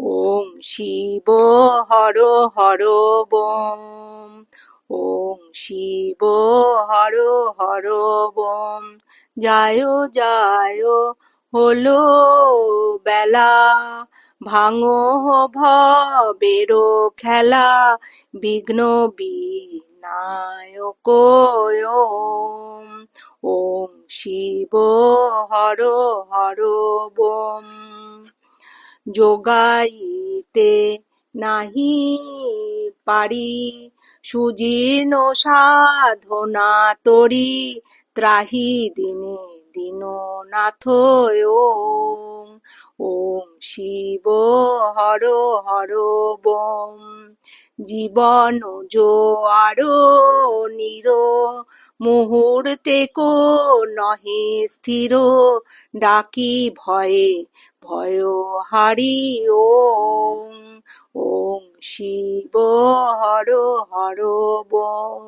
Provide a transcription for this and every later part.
ওং শিব হর হর বম। ওং শিব হর হর বম। যায় যায়, হলো বেলা। ভাঙো ভবের খেলা। বিঘ্ন বিনায়ক ওম শিব হর হর বম। যোগাইতে নাহি পারি। সুজীর্ণ সাধনা তরি, ত্রাহি দিনে দীননাথ ওং ওম শিব হর হর বম। জীবন জোয়ার নির মুহূর্তে কো নহে স্থির ডাকি ভয়ে, ভয় হারি ওং ওং শিব হর হর বম।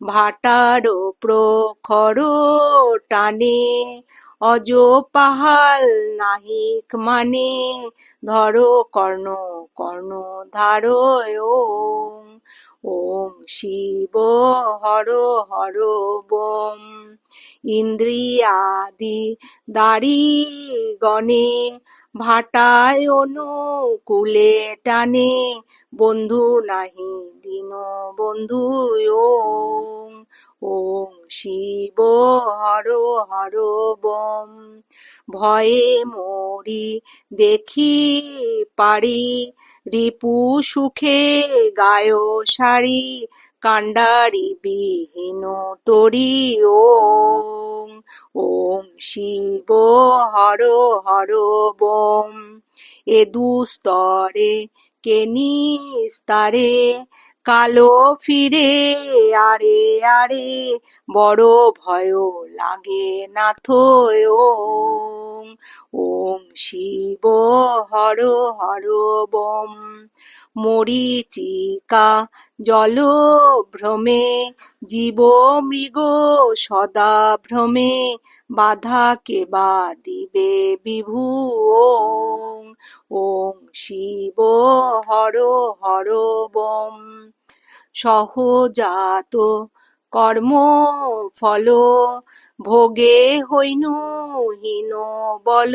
ভাটার প্রখর টানে, অজ পাহাল নাহিক মানে ধরো কর্ণ কর্ণ ধার ওং ওং শিব হর হর বম। ইন্দ্রিয়াদি দাড়ি গণে, ভাটায় অনুকূলে টানে। বন্ধু নাহি দিন বন্ধু ওং ওং শিব হর হর বম। ভয়ে মরি দেখি পারি রিপু সুখে গায় সারি কাণ্ডারি বিহীন তরি ওং ওং শিব হর হর বম। এ দুস্তরে কে নিস্তারে, কালো ফিরে আরে আরে, বড় ভয় লাগে নাথ ওং ওং শিব হর হর বম। মরিচিকা জল ভ্রমে, জীব মৃগ সদা ভ্রমে, বাধা কে বা দিবে বিভু ওং ওং শিব হর হর বম। সহজাত কর্ম ফল ভোগে হইনু, হীন বল,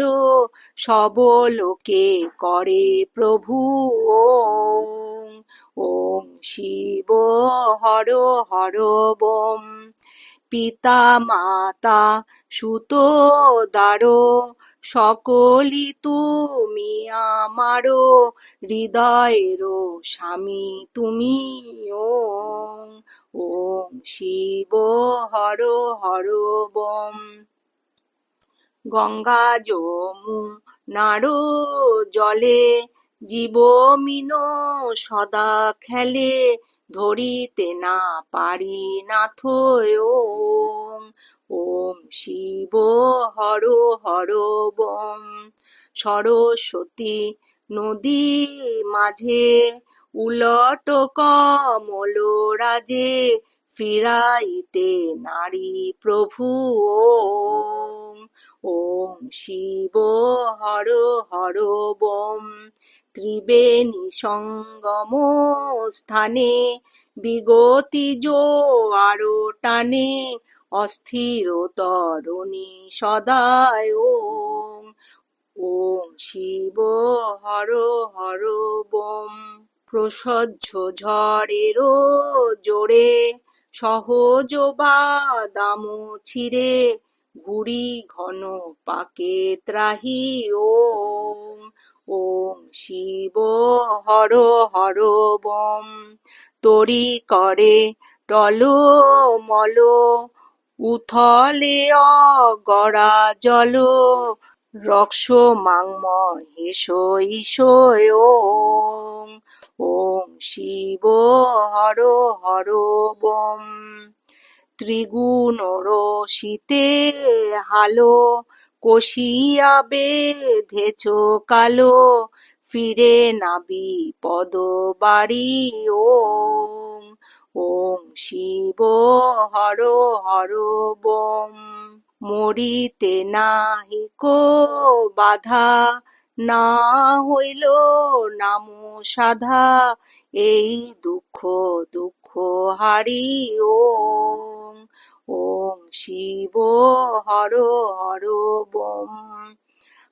সব লোকে করে প্রভু ওং শিব হর হর বম। পিতা মাতা সুতো দারো সকলি তুমি আমারো হৃদয়ের স্বামী তুমি। ওং ওং শিব হর হর বম। গঙ্গা যমুনার জলে, জীব মিন সদা খেলে, ধরিতে না পারি নাথ ওং ওম শিব হর হর বম। সরস্বতী নদী মাঝে উলট কমল রাজে ফিরাইতে নারী প্রভু ওং ওম শিব হর হর বম। ত্রিবেণী সঙ্গম স্থানে বিগতি জো আরও টানে অস্থির তরণী সদায় ওং ওম শিব হর হর বম। প্রসহ্য ঝড়ের জোরে সহজ বাদাম ছিঁড়ে গুড়ি ঘন পাকে ত্রাহি ওং ওম শিব হর হর বম। তরি করে টল মল উথলে অগড়া জল, রক্ষ মাংম হেস ঈশ ওং ওং শিব, হর হর, বম। ত্রিগুণ রশিতে হালো, কষিয়া বেঁধেছ কালো, ফিরে নাবি পদ বাড়ি ওং। ওং শিব হর হর বম। মরিতে নাহিক বাধা, না হইল নাম সাধা। এই দুঃখ দুঃখ হারি ওম ওম শিব হর হর বম।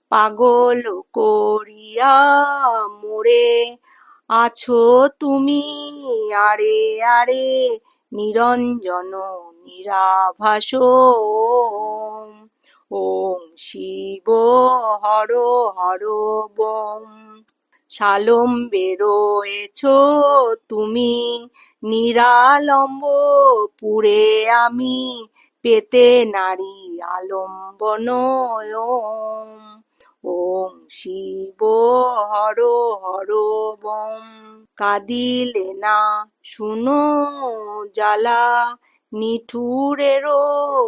পাগল করিয়া মোরে আছো তুমি আরে আরে নিরঞ্জন নিরাভাস ওম শিব হর হর বম। শালম বেরোয়েছ তুমি নিরালম্ব পুরে আমি পেতে নারী আলম্বন কাঁদিলে না? শুনো জ্বালা, নিঠুরেরও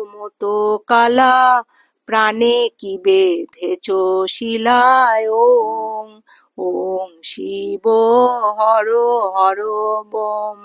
মতো কালা। প্রাণে কি বেঁধেছ শিলায়? ওম ওম শিব হর হর বম।